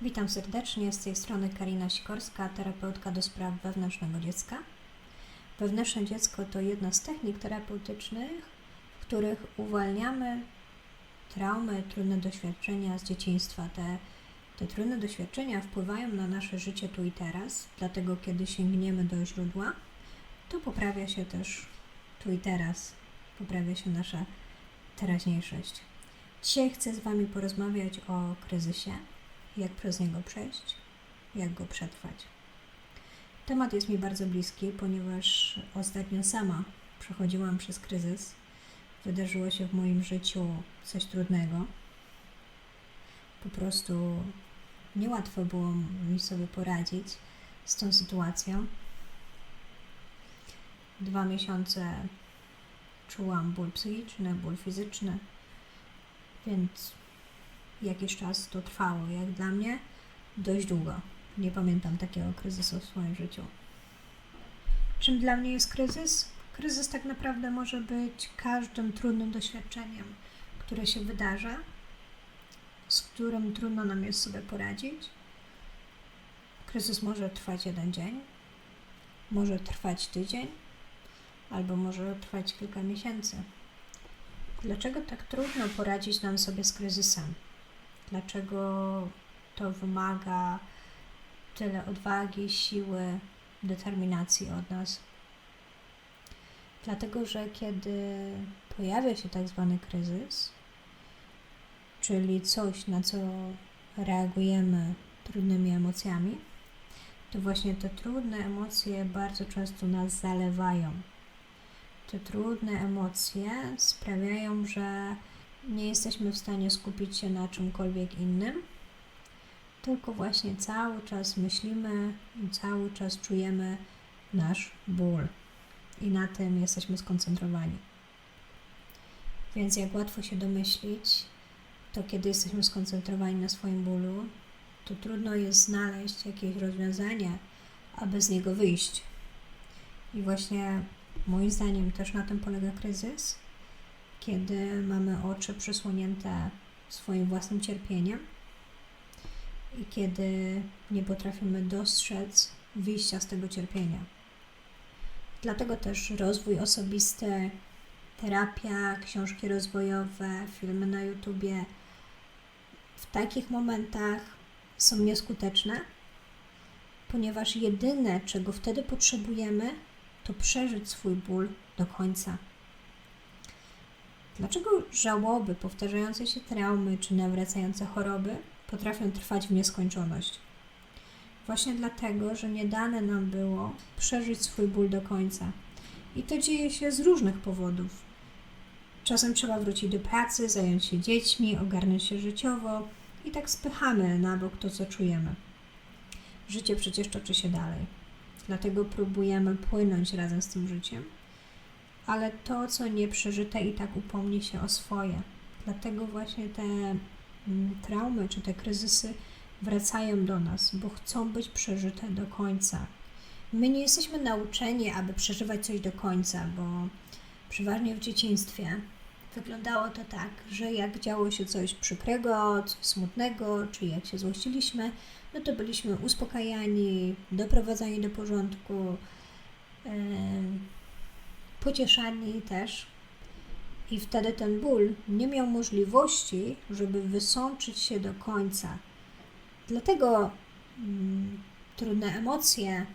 Witam serdecznie, z tej strony Karina Sikorska, terapeutka do spraw wewnętrznego dziecka. Wewnętrzne dziecko to jedna z technik terapeutycznych, w których uwalniamy traumy, trudne doświadczenia z dzieciństwa. Te, te trudne doświadczenia wpływają na nasze życie tu i teraz, dlatego kiedy sięgniemy do źródła, to poprawia się też tu i teraz, poprawia się nasza teraźniejszość. Dzisiaj chcę z Wami porozmawiać o kryzysie, jak przez niego przejść, jak go przetrwać. Temat jest mi bardzo bliski, ponieważ ostatnio sama przechodziłam przez kryzys. Wydarzyło się w moim życiu coś trudnego. Po prostu niełatwo było mi sobie poradzić z tą sytuacją. Dwa miesiące czułam ból psychiczny, ból fizyczny, więc jakiś czas to trwało. Jak dla mnie dość długo. Nie pamiętam takiego kryzysu w swoim życiu. Czym dla mnie jest kryzys? Kryzys tak naprawdę może być każdym trudnym doświadczeniem, które się wydarza, z którym trudno nam jest sobie poradzić. Kryzys może trwać jeden dzień, może trwać tydzień, albo może trwać kilka miesięcy. Dlaczego tak trudno poradzić nam sobie z kryzysem? Dlaczego to wymaga tyle odwagi, siły, determinacji od nas? Dlatego, że kiedy pojawia się tak zwany kryzys, czyli coś, na co reagujemy trudnymi emocjami, to właśnie te trudne emocje bardzo często nas zalewają. Te trudne emocje sprawiają, że nie jesteśmy w stanie skupić się na czymkolwiek innym, tylko właśnie cały czas myślimy i cały czas czujemy nasz ból i na tym jesteśmy skoncentrowani. Więc jak łatwo się domyślić, to kiedy jesteśmy skoncentrowani na swoim bólu, to trudno jest znaleźć jakieś rozwiązanie, aby z niego wyjść. I właśnie moim zdaniem też na tym polega kryzys, kiedy mamy oczy przysłonięte swoim własnym cierpieniem i kiedy nie potrafimy dostrzec wyjścia z tego cierpienia. Dlatego też rozwój osobisty, terapia, książki rozwojowe, filmy na YouTubie w takich momentach są nieskuteczne, ponieważ jedyne, czego wtedy potrzebujemy, to przeżyć swój ból do końca. Dlaczego żałoby, powtarzające się traumy czy nawracające choroby potrafią trwać w nieskończoność? Właśnie dlatego, że nie dane nam było przeżyć swój ból do końca. I to dzieje się z różnych powodów. Czasem trzeba wrócić do pracy, zająć się dziećmi, ogarnąć się życiowo i tak spychamy na bok to, co czujemy. Życie przecież toczy się dalej. Dlatego próbujemy płynąć razem z tym życiem ale to, co nie przeżyte, i tak upomni się o swoje. Dlatego właśnie te mm, traumy czy te kryzysy wracają do nas, bo chcą być przeżyte do końca. My nie jesteśmy nauczeni, aby przeżywać coś do końca, bo przeważnie w dzieciństwie wyglądało to tak, że jak działo się coś przykrego, coś smutnego, czy jak się złościliśmy, no to byliśmy uspokajani, doprowadzani do porządku. Yy, pocieszani też. I wtedy ten ból nie miał możliwości, żeby wysączyć się do końca. Dlatego mm, trudne emocje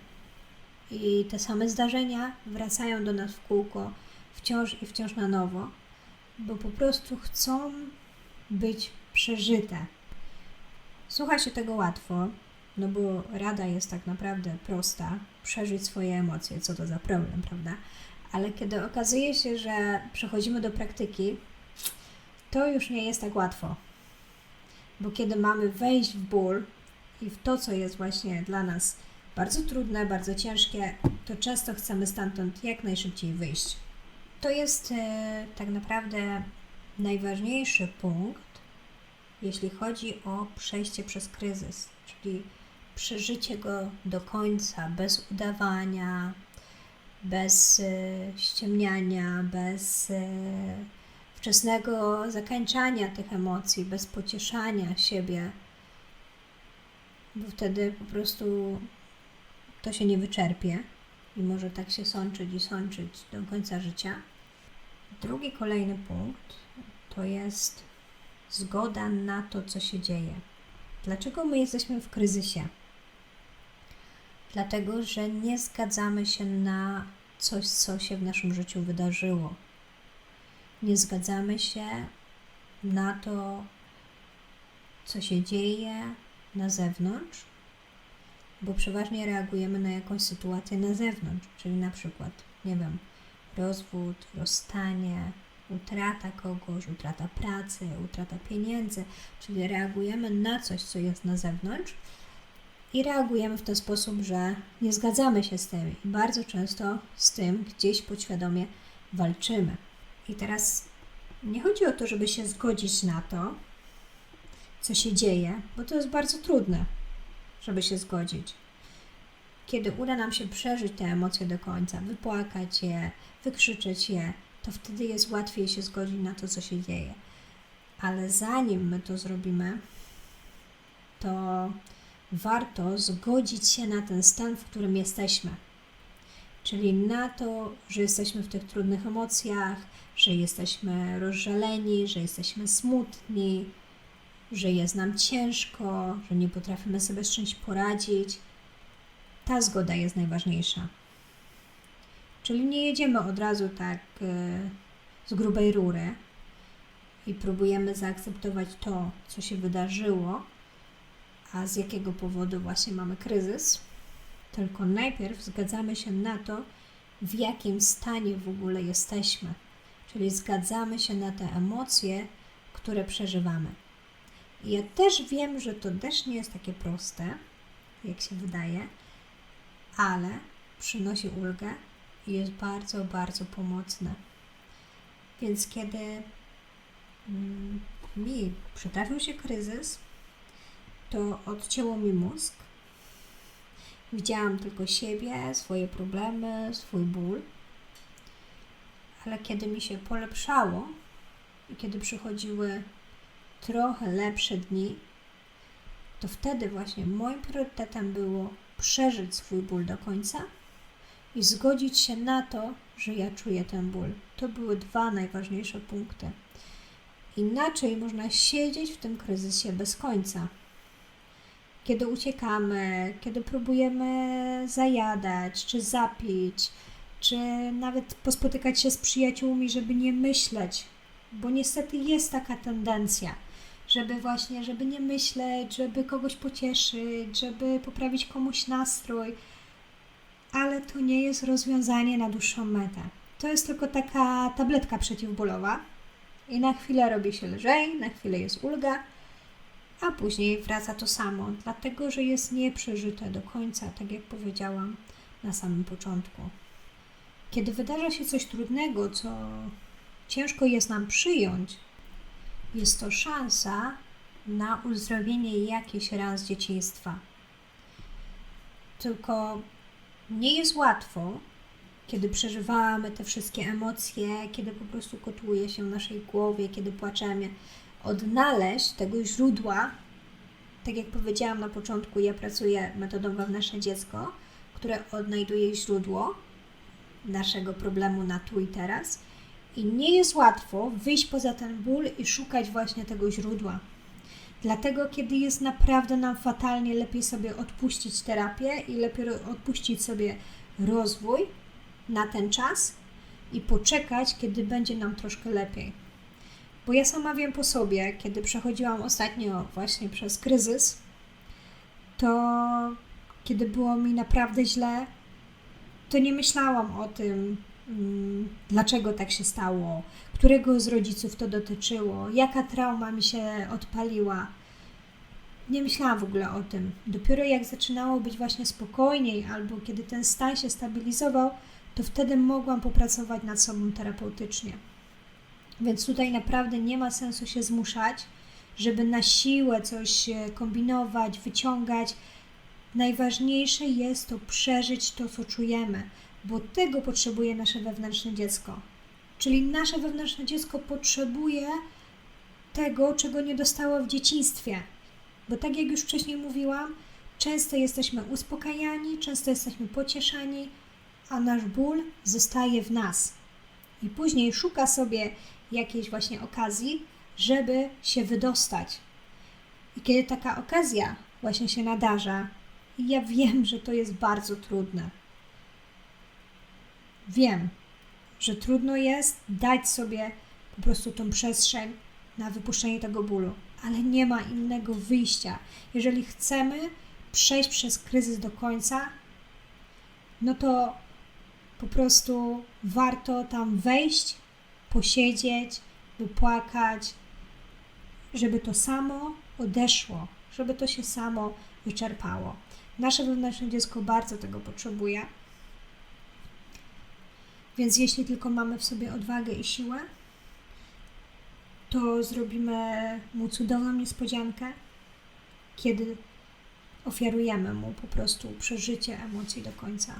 i te same zdarzenia wracają do nas w kółko wciąż i wciąż na nowo, bo po prostu chcą być przeżyte. Słucha się tego łatwo, no bo rada jest tak naprawdę prosta: przeżyć swoje emocje. Co to za problem, prawda? Ale kiedy okazuje się, że przechodzimy do praktyki, to już nie jest tak łatwo. Bo kiedy mamy wejść w ból i w to, co jest właśnie dla nas bardzo trudne, bardzo ciężkie, to często chcemy stamtąd jak najszybciej wyjść. To jest e, tak naprawdę najważniejszy punkt, jeśli chodzi o przejście przez kryzys, czyli przeżycie go do końca, bez udawania, bez e, ściemniania, bez e, wczesnego zakończania tych emocji, bez pocieszania siebie. bo wtedy po prostu to się nie wyczerpie i może tak się sączyć i sączyć do końca życia. Drugi kolejny punkt to jest zgoda na to, co się dzieje. Dlaczego my jesteśmy w kryzysie? Dlatego, że nie zgadzamy się na coś, co się w naszym życiu wydarzyło. Nie zgadzamy się na to, co się dzieje na zewnątrz, bo przeważnie reagujemy na jakąś sytuację na zewnątrz, czyli na przykład, nie wiem, rozwód, rozstanie, utrata kogoś, utrata pracy, utrata pieniędzy, czyli reagujemy na coś, co jest na zewnątrz i reagujemy w ten sposób, że nie zgadzamy się z tym i bardzo często z tym gdzieś podświadomie walczymy. I teraz nie chodzi o to, żeby się zgodzić na to, co się dzieje, bo to jest bardzo trudne, żeby się zgodzić. Kiedy uda nam się przeżyć te emocje do końca, wypłakać je, wykrzyczeć je, to wtedy jest łatwiej się zgodzić na to, co się dzieje. Ale zanim my to zrobimy, to warto zgodzić się na ten stan, w którym jesteśmy. Czyli na to, że jesteśmy w tych trudnych emocjach, że jesteśmy rozżaleni, że jesteśmy smutni, że jest nam ciężko, że nie potrafimy sobie z czymś poradzić. Ta zgoda jest najważniejsza. Czyli nie jedziemy od razu tak e, z grubej rury i próbujemy zaakceptować to, co się wydarzyło, a z jakiego powodu właśnie mamy kryzys, tylko najpierw zgadzamy się na to, w jakim stanie w ogóle jesteśmy. Czyli zgadzamy się na te emocje, które przeżywamy. I ja też wiem, że to też nie jest takie proste, jak się wydaje, ale przynosi ulgę i jest bardzo, bardzo pomocne. Więc kiedy mm, mi przytrafił się kryzys, to odcięło mi mózg. Widziałam tylko siebie, swoje problemy, swój ból. Ale kiedy mi się polepszało i kiedy przychodziły trochę lepsze dni, to wtedy właśnie moim priorytetem było przeżyć swój ból do końca i zgodzić się na to, że ja czuję ten ból. To były dwa najważniejsze punkty. Inaczej można siedzieć w tym kryzysie bez końca. Kiedy uciekamy, kiedy próbujemy zajadać, czy zapić, czy nawet pospotykać się z przyjaciółmi, żeby nie myśleć, bo niestety jest taka tendencja, żeby właśnie, żeby nie myśleć, żeby kogoś pocieszyć, żeby poprawić komuś nastrój, ale to nie jest rozwiązanie na dłuższą metę. To jest tylko taka tabletka przeciwbólowa i na chwilę robi się lżej, na chwilę jest ulga, a później wraca to samo, dlatego że jest nieprzeżyte do końca, tak jak powiedziałam na samym początku. Kiedy wydarza się coś trudnego, co ciężko jest nam przyjąć, jest to szansa na uzdrowienie jakiejś ran dzieciństwa. Tylko nie jest łatwo, kiedy przeżywamy te wszystkie emocje, kiedy po prostu kotłuje się w naszej głowie, kiedy płaczemy, odnaleźć tego źródła. Tak jak powiedziałam na początku, ja pracuję metodą wewnętrzne dziecko, które odnajduje źródło naszego problemu na tu i teraz. I nie jest łatwo wyjść poza ten ból i szukać właśnie tego źródła. Dlatego, kiedy jest naprawdę nam fatalnie, lepiej sobie odpuścić terapię i lepiej odpuścić sobie rozwój na ten czas i poczekać, kiedy będzie nam troszkę lepiej. Bo ja sama wiem po sobie, kiedy przechodziłam ostatnio właśnie przez kryzys, to kiedy było mi naprawdę źle, to nie myślałam o tym, mm, dlaczego tak się stało, którego z rodziców to dotyczyło, jaka trauma mi się odpaliła. Nie myślałam w ogóle o tym. Dopiero jak zaczynało być właśnie spokojniej, albo kiedy ten stan się stabilizował, to wtedy mogłam popracować nad sobą terapeutycznie. Więc tutaj naprawdę nie ma sensu się zmuszać, żeby na siłę coś e, kombinować, wyciągać. Najważniejsze jest to przeżyć to, co czujemy, bo tego potrzebuje nasze wewnętrzne dziecko. Czyli nasze wewnętrzne dziecko potrzebuje tego, czego nie dostało w dzieciństwie. Bo tak jak już wcześniej mówiłam, często jesteśmy uspokajani, często jesteśmy pocieszani, a nasz ból zostaje w nas. I później szuka sobie jakiejś właśnie okazji, żeby się wydostać. I kiedy taka okazja właśnie się nadarza, ja wiem, że to jest bardzo trudne. Wiem, że trudno jest dać sobie po prostu tą przestrzeń na wypuszczenie tego bólu, ale nie ma innego wyjścia. Jeżeli chcemy przejść przez kryzys do końca, no to po prostu warto tam wejść, posiedzieć, wypłakać, żeby to samo odeszło, żeby to się samo wyczerpało. Nasze wewnętrzne dziecko bardzo tego potrzebuje. Więc jeśli tylko mamy w sobie odwagę i siłę, to zrobimy mu cudowną niespodziankę, kiedy ofiarujemy mu po prostu przeżycie emocji do końca.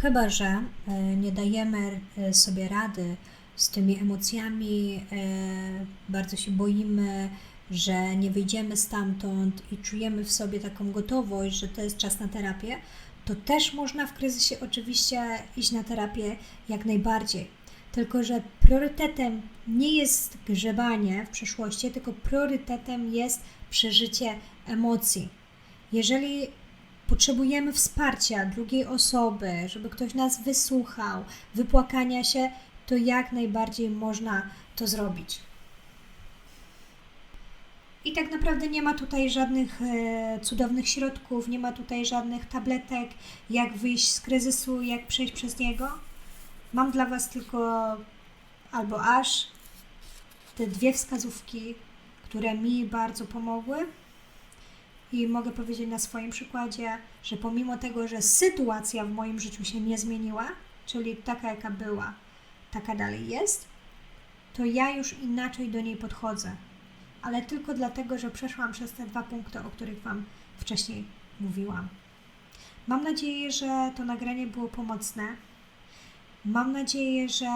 Chyba, że e, nie dajemy e, sobie rady z tymi emocjami, e, bardzo się boimy, że nie wyjdziemy stamtąd i czujemy w sobie taką gotowość, że to jest czas na terapię, to też można w kryzysie oczywiście iść na terapię jak najbardziej. Tylko, że priorytetem nie jest grzebanie w przeszłości, tylko priorytetem jest przeżycie emocji. Jeżeli potrzebujemy wsparcia drugiej osoby, żeby ktoś nas wysłuchał, wypłakania się, to jak najbardziej można to zrobić. I tak naprawdę nie ma tutaj żadnych e, cudownych środków, nie ma tutaj żadnych tabletek, jak wyjść z kryzysu, jak przejść przez niego. Mam dla Was tylko albo aż te dwie wskazówki, które mi bardzo pomogły. I mogę powiedzieć na swoim przykładzie, że pomimo tego, że sytuacja w moim życiu się nie zmieniła, czyli taka jaka była, taka dalej jest, to ja już inaczej do niej podchodzę. Ale tylko dlatego, że przeszłam przez te dwa punkty, o których Wam wcześniej mówiłam. Mam nadzieję, że to nagranie było pomocne. Mam nadzieję, że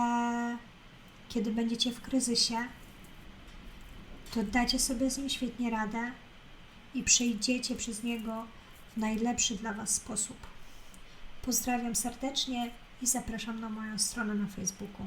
kiedy będziecie w kryzysie, to dacie sobie z nim świetnie radę i przejdziecie przez niego w najlepszy dla Was sposób. Pozdrawiam serdecznie i zapraszam na moją stronę na Facebooku.